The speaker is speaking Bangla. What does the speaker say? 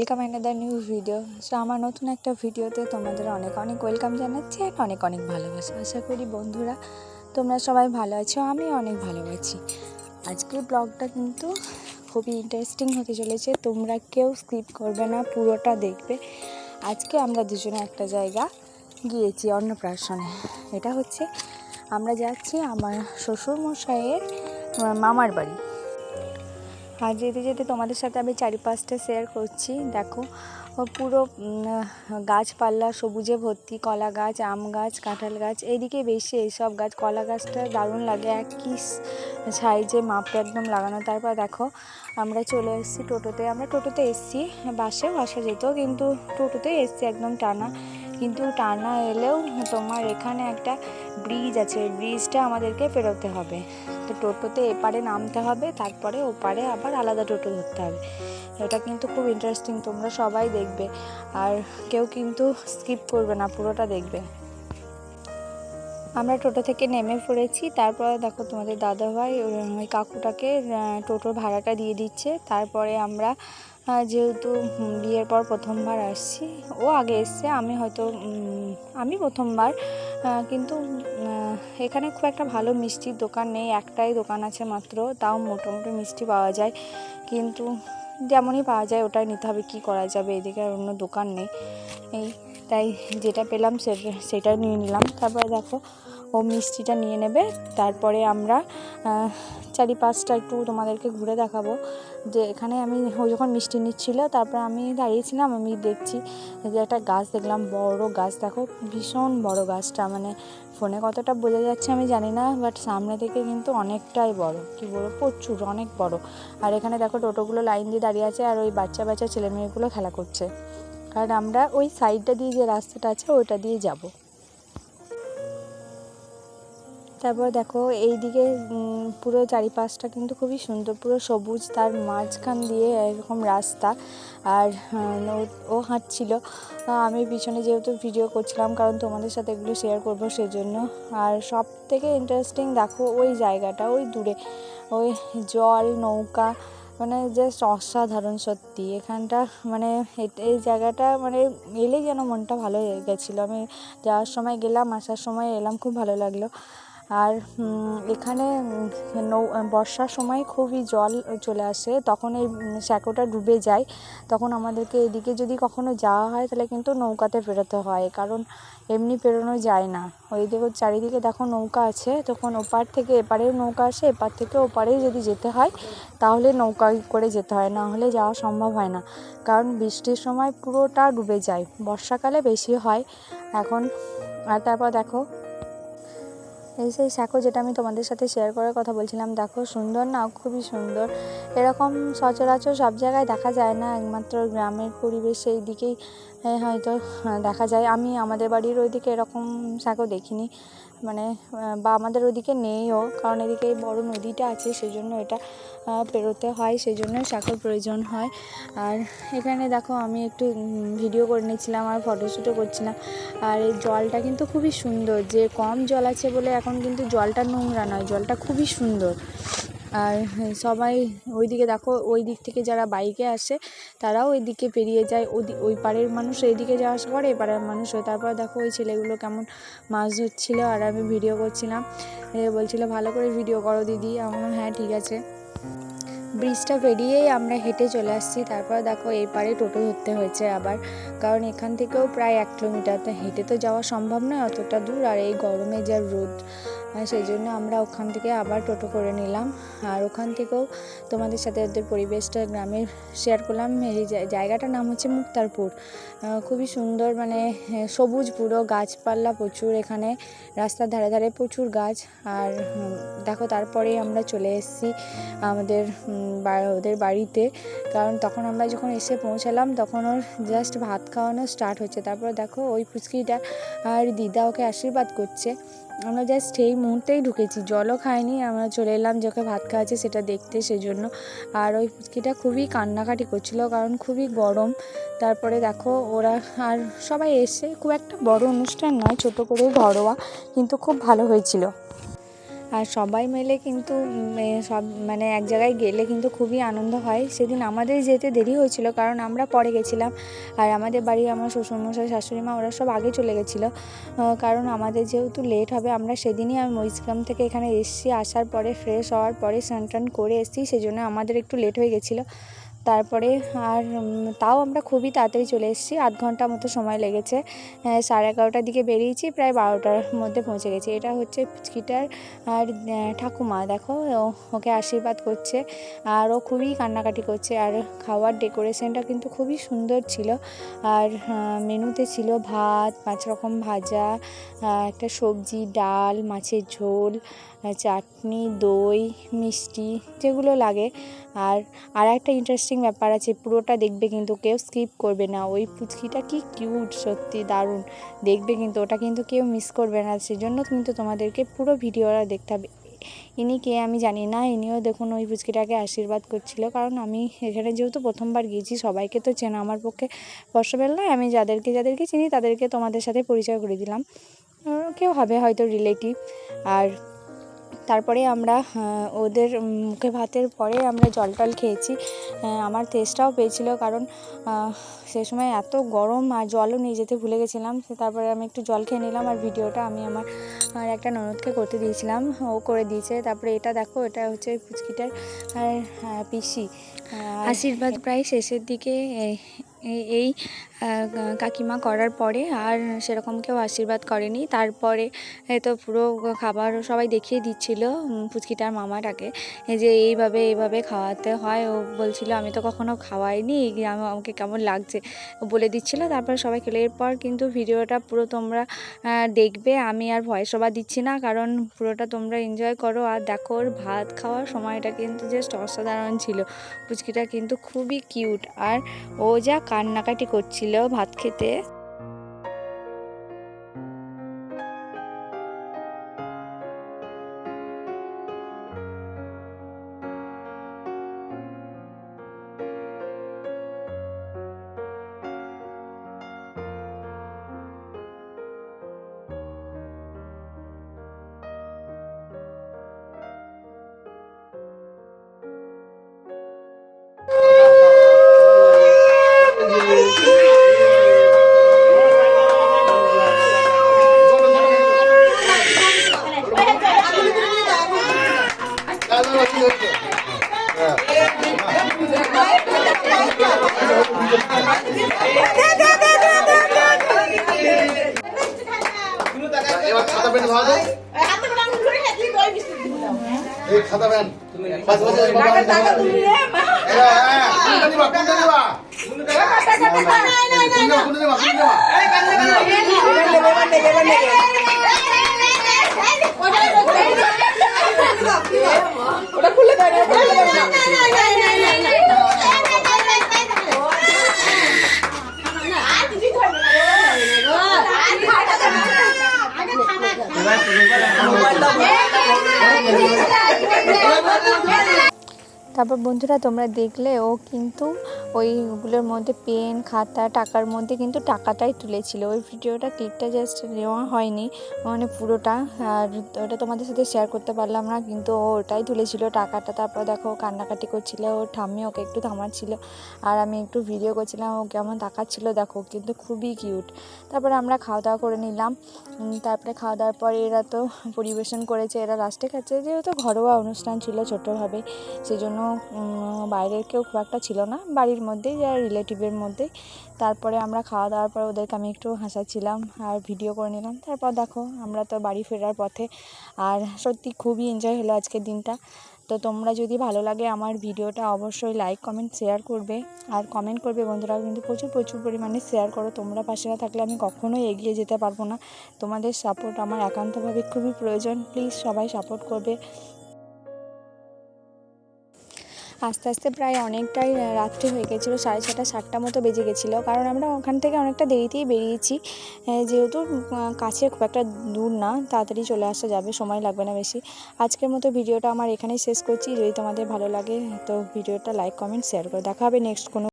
Welcome another new video so আমার নতুন একটা ভিডিওতে তোমাদের অনেক অনেক ওয়েলকাম জানাচ্ছি আর অনেক অনেক ভালোবাসা। আশা করি বন্ধুরা, তোমরা সবাই ভালো আছো আমি অনেক ভালো আছি। আজকের ব্লগটা কিন্তু খুবই ইন্টারেস্টিং হতে চলেছে, তোমরা কেউ স্কিপ করবে না, পুরোটা দেখবে। আজকে আমরা দুজনে একটা জায়গা গিয়েছি, অন্নপ্রাশনে। এটা হচ্ছে, আমরা যাচ্ছি আমার শ্বশুরমশাইয়ের মামার বাড়ি। আর যেতে যেতে তোমাদের সাথে আমি চারিপাশটা শেয়ার করছি। দেখো পুরো গাছপালা, সবুজে ভর্তি, কলা গাছ, আম গাছ, কাঁঠাল গাছ এইদিকে বেশি এইসব গাছ, কলা গাছটা দারুণ লাগে। একই সাইজে মাপে একদম লাগানো। তারপর দেখো, আমরা চলে এসেছি টোটোতে। আমরা টোটোতে এসেছি বাসেও আসা যেত কিন্তু টোটোতে এসেছি একদম টানা। কিন্তু টানা এলেও তোমার এখানে একটা ব্রিজ আছে। ব্রিজটা আমাদেরকে পেরোতে হবে। তো টোটোতে এপারে নামতে হবে, তারপরে ওপারে আবার আলাদা টোটো ধরতে হবে। এটা কিন্তু খুব ইন্টারেস্টিং তোমরা সবাই দেখবে। আর কেউ কিন্তু স্কিপ করবে না, পুরোটা দেখবে। আমরা টোটো থেকে নেমে পড়েছি, তারপরে দেখো তোমাদের দাদাভাই, ওই ওই কাকুটাকে টোটোর ভাড়াটা দিয়ে দিচ্ছে। তারপরে আমরা যেহেতু বিয়ের পর প্রথমবার আসছি, ও আগে এসছে, আমি হয়তো আমি প্রথমবার কিন্তু এখানে খুব একটা ভালো মিষ্টির দোকান নেই, একটাই দোকান আছে মাত্র, তাও মোটামুটি মিষ্টি পাওয়া যায়, কিন্তু যেমনই পাওয়া যায় ওটাই নিতে হবে, কী করা যাবে, এদিকে আর অন্য দোকান নেই, এই, তাই যেটা পেলাম সেটা নিয়ে নিলাম, তারপরে দেখো ও মিষ্টিটা নিয়ে নেবে। তারপরে আমরা চারিপাশটা একটু তোমাদেরকে ঘুরে দেখাবো। যে এখানে আমি ও যখন মিষ্টি নিচ্ছিল, তারপরে আমি দাঁড়িয়েছিলাম, আমি দেখছি যে একটা গাছ দেখলাম, বড় গাছ। দেখো, ভীষণ বড় গাছটা। মানে ফোনে কতটা বোঝা যাচ্ছে আমি জানি না বাট সামনে থেকে কিন্তু অনেকটাই বড়। কি বড় প্রচুর, অনেক বড়। আর এখানে দেখো, টোটোগুলো লাইন দিয়ে দাঁড়িয়ে আছে, আর ওই বাচ্চা বাচ্চা ছেলেমেয়েগুলো খেলা করছে। কারণ আমরা ওই সাইডটা দিয়ে যে রাস্তাটা আছে, ওইটা দিয়ে যাব। তারপর দেখো এইদিকে উম, পুরো চারিপাশটা কিন্তু খুবই সুন্দর পুরো সবুজ তার মাঝখান দিয়ে এরকম রাস্তা। আর ও- হাঁটছিল। আমি পিছনে যেহেতু ভিডিও করছিলাম কারণ তোমাদের সাথে এগুলো শেয়ার করব সেজন্য। আর সব থেকে ইন্টারেস্টিং দেখো ওই জায়গাটা ওই দূরে ওই জল নৌকা মানে জাস্ট অসাধারণ সত্যি। এখানটা মানে এই জায়গাটা মানে এলেই যেন মনটা ভালো হয়ে গেছিল। আমি যাওয়ার সময় গেলাম আসার সময় এলাম খুব ভালো লাগল। আর এখানে নৌ, বর্ষার সময় খুবই জল চলে আসে, তখন এই স্যাকোটা ডুবে যায়। তখন আমাদেরকে এদিকে যদি কখনো যাওয়া হয়, তাহলে কিন্তু নৌকাতে পেরোতে হয়, কারণ এমনি পেরোনো যায় না। ওই দেখো, চারিদিকে দেখো নৌকা আছে, তখন ওপার থেকে এপারেও নৌকা আসে, এপার থেকে ওপারেই যদি যেতে হয়, তাহলে নৌকায় করে যেতে হয়, না হলে যাওয়া সম্ভব হয় না। কারণ বৃষ্টির সময় পুরোটা ডুবে যায়, বর্ষাকালে বেশি হয়। এখন, আর তারপর দেখো এই সেই সাঁকো যেটা আমি তোমাদের সাথে শেয়ার করার কথা বলছিলাম, দেখো সুন্দর না? খুবই সুন্দর। এরকম সচরাচর সব জায়গায় দেখা যায় না, একমাত্র গ্রামের পরিবেশ সেই দিকেই হয়তো দেখা যায়। আমি আমাদের বাড়ির ওইদিকে এরকম সাঁকো দেখিনি। মানে বা আমাদের ওদিকে নেইও, কারণ এদিকে এই বড় নদীটা আছে সেই জন্য এটা পেরোতে হয় সেই জন্য সাঁকোর প্রয়োজন হয়। আর এখানে দেখো, আমি একটু ভিডিও করে নিয়েছিলাম, আর ফটোশ্যুটও করছিলাম। আর এই জলটা কিন্তু খুবই সুন্দর, যে কম জল আছে বলে এখন কিন্তু জলটা নোংরা নয়, জলটা খুবই সুন্দর। আর সবাই ওইদিকে দেখো ওই দিক থেকে যারা বাইকে আসে তারাও ওই দিকে পেরিয়ে যায়। ওদি ওই পাড়ের মানুষ এইদিকে যাওয়া আসা করে এপাড়ের মানুষ ওই তারপর দেখো ওই ছেলেগুলো কেমন মাছ ধরছিলো। আর আমি ভিডিও করছিলাম। বলছিল ভালো করে ভিডিও করো দিদি। আমি বললাম, হ্যাঁ ঠিক আছে। ব্রিজটা পেরিয়েই আমরা হেঁটে চলে আসছি। তারপর দেখো এই পারে টোটো ধরতে হয়েছে আবার। কারণ এখান থেকেও প্রায় এক কিলোমিটার। হেঁটে তো যাওয়া সম্ভব নয় অতটা দূর। আর এই গরমে যা রোদ সেই জন্য আমরা ওখান থেকে আবার টোটো করে নিলাম। আর ওখান থেকেও তোমাদের সাথে ওদের পরিবেশটা, গ্রামের শেয়ার করলাম। এই জায়- জায়গাটার নাম হচ্ছে মুক্তারপুর। খুবই সুন্দর মানে সবুজ পুরো গাছপালা প্রচুর এখানে, রাস্তার ধারে ধারে প্রচুর গাছ। আর দেখো তারপরে আমরা চলে এসেছি আমাদের ওদের বাড়িতে। কারণ তখন আমরা যখন এসে পৌঁছালাম, তখন ওর জাস্ট ভাত খাওয়ানো স্টার্ট হচ্ছে। তারপর দেখো ওই ফুচকিটা আর দিদা ওকে আশীর্বাদ করছে। আমরা জাস্ট সেই মুহূর্তেই ঢুকেছি। জলও খাইনি, আমরা চলে এলাম যে ওকে ভাত খাওয়াচ্ছে সেটা দেখতে সেজন্য। আর ওই ফুচকিটা খুবই কান্নাকাটি করছিল কারণ খুবই গরম। তারপরে দেখো ওরা আর সবাই এসে খুব একটা বড় অনুষ্ঠান নয়, ছোট করে ঘরোয়া, কিন্তু খুব ভালো হয়েছিল। আর সবাই মিলে কিন্তু সব মানে এক জায়গায় গেলে কিন্তু খুবই আনন্দ হয়। সেদিন আমাদের যেতে দেরি হয়েছিল কারণ আমরা পরে গেছিলাম। আর আমাদের বাড়ি আমার শ্বশুরমশাই শাশুড়ি মা ওরা সব আগে চলে গেছিল। কারণ আমাদের যেহেতু লেট হবে, আমরা সেদিনই আমি মরিচগ্রাম থেকে এখানে এসেছি। আসার পরে ফ্রেশ হওয়ার পরে স্নান টান করে এসেছি, সেজন্য আমাদের একটু লেট হয়ে গেছিল। তারপরে আর তাও আমরা খুবই তাড়াতাড়ি চলে এসেছি। আধ ঘণ্টা মতো সময় লেগেছে। সাড়ে এগারোটার দিকে বেরিয়েছি, প্রায় বারোটার মধ্যে পৌঁছে গেছি। এটা হচ্ছে পিচকিটার আর ঠাকুমা, দেখো ওকে আশীর্বাদ করছে। আর ও খুবই কান্নাকাটি করছে। আর খাওয়ার ডেকোরেশনটা কিন্তু খুবই সুন্দর ছিল। আর মেনুতে ছিল ভাত, পাঁচ রকম ভাজা একটা সবজি, ডাল, মাছের ঝোল চাটনি, দই, মিষ্টি যেগুলো লাগে। আর আর একটা ইন্টারেস্টিং ব্যাপার আছে, পুরোটা দেখবে কিন্তু কেউ স্কিপ করবে না। ওই পুচকিটা কি কিউট সত্যি দারুণ। দেখবে কিন্তু, ওটা কিন্তু কেউ মিস করবে না। সেজন্য কিন্তু তোমাদেরকে পুরো ভিডিওটা দেখতে হবে। ইনি কে আমি জানি না, ইনিও দেখুন ওই পুচকিটাকে আশীর্বাদ করছিল। কারণ আমি এখানে যেহেতু প্রথমবার গিয়েছি, সবাইকে তো চেনা আমার পক্ষে পসিবল নয়। আমি যাদেরকে যাদেরকে চিনি, তাদেরকে তোমাদের সাথে পরিচয় করে দিলাম। কেউ হবে হয়তো রিলেটিভ আর তারপরে আমরা ওদের মুখে ভাতের পরে আমরা জল টল খেয়েছি আমার তেষ্টাও পেয়েছিল কারণ সে সময় এত গরম আর জলও নিয়ে যেতে ভুলে গেছিলাম। তারপরে আমি একটু জল খেয়ে নিলাম আর ভিডিওটা আমি আমার, আর একটা ননদকে করতে দিয়েছিলাম। ও করে দিয়েছে। তারপরে এটা দেখো, এটা হচ্ছে ওই পুচকিটার, আর পিসি। আশীর্বাদ প্রায় শেষের দিকে এই- কাকিমা করার পরে আর সেরকম কেউ আশীর্বাদ করেনি। তারপরে তো পুরো খাবার সবাই দেখিয়ে দিচ্ছিল উম, পুচকিটার মামাটাকে। যে এইভাবে এইভাবে খাওয়াতে হয়। ও বলছিল আমি তো কখনো খাওয়াইনি। আমাকে কেমন লাগছে? বলে দিচ্ছিল তারপর সবাই খেলে। এরপর কিন্তু ভিডিওটা পুরো তোমরা দেখবে। আমি আর ভয়েস ওভার দিচ্ছি না কারণ পুরোটা তোমরা এনজয় করো। আর দেখো ওর ভাত খাওয়ার সময়টা কিন্তু জাস্ট অসাধারণ ছিল। পুচকিটা কিন্তু খুবই কিউট আর ও যা কান্নাকাটি করছিল ভাত খেতে। এই খাতা পেন বাস বাস এরা হ্যাঁ কোনটা নিবা কোনটা নিবা কোনটা নিবা কোনটা নিবা ওটা খুলে দেয় খুলে দেয় না। তারপর বন্ধুরা তোমরা দেখলে ও কিন্তু ওইগুলোর মধ্যে পেন, খাতা, টাকার মধ্যে কিন্তু টাকাটাই তুলেছিল। ওই ভিডিওটা ক্লিপটা জাস্ট নেওয়া হয়নি। মানে পুরোটা। আর ওটা তোমাদের সাথে শেয়ার করতে পারলাম না, কিন্তু ওটাই তুলেছিল টাকাটা। তারপর দেখো কান্নাকাটি করছিল, ওর ঠাম্মি ওকে একটু থামাচ্ছিল। আর আমি একটু ভিডিও করছিলাম, ও কেমন তাকাচ্ছিল দেখো, কিন্তু খুবই কিউট তারপরে আমরা খাওয়া দাওয়া করে নিলাম। তারপরে খাওয়া দাওয়ার পরে এরা তো পরিবেশন করেছে, এরা লাস্টে খাচ্ছে যেহেতু ঘরোয়া অনুষ্ঠান ছিল ছোটোভাবে সেই জন্য বাইরের কেউ খুব একটা ছিল না। বাড়ির মধ্যেই যা রিলেটিভের মধ্যেই। তারপরে আমরা খাওয়া দাওয়ার পর ওদেরকে আমি একটু হাসাচ্ছিলাম আর ভিডিও করে নিলাম। তারপর দেখো, আমরা তো বাড়ি ফেরার পথে। আর সত্যি খুবই এনজয় হলো আজকের দিনটা। তো তোমরা যদি ভালো লাগে আমার ভিডিওটা অবশ্যই লাইক কমেন্ট শেয়ার করবে। আর কমেন্ট করবে বন্ধুরা, কিন্তু প্রচুর প্রচুর পরিমাণে শেয়ার করো। তোমরা পাশে না থাকলে আমি কখনোই এগিয়ে যেতে পারব না। তোমাদের সাপোর্ট আমার একান্তভাবে খুবই প্রয়োজন। প্লিজ সবাই সাপোর্ট করবে। আস্তে আস্তে প্রায় অনেকটাই রাত্রি হয়ে গেছিল, সাড়ে ছটা, সাতটা মতো বেজে গেছিল। কারণ আমরা ওখান থেকে অনেকটা দেরিতেই বেরিয়েছি। যেহেতু কাছে খুব একটা দূর না, তাড়াতাড়ি চলে আসা যাবে, সময় লাগবে না বেশি। আজকের মতো ভিডিওটা আমার এখানেই শেষ করছি। যদি তোমাদের ভালো লাগে, তো ভিডিওটা লাইক, কমেন্ট শেয়ার করে। দেখা হবে নেক্সট কোনো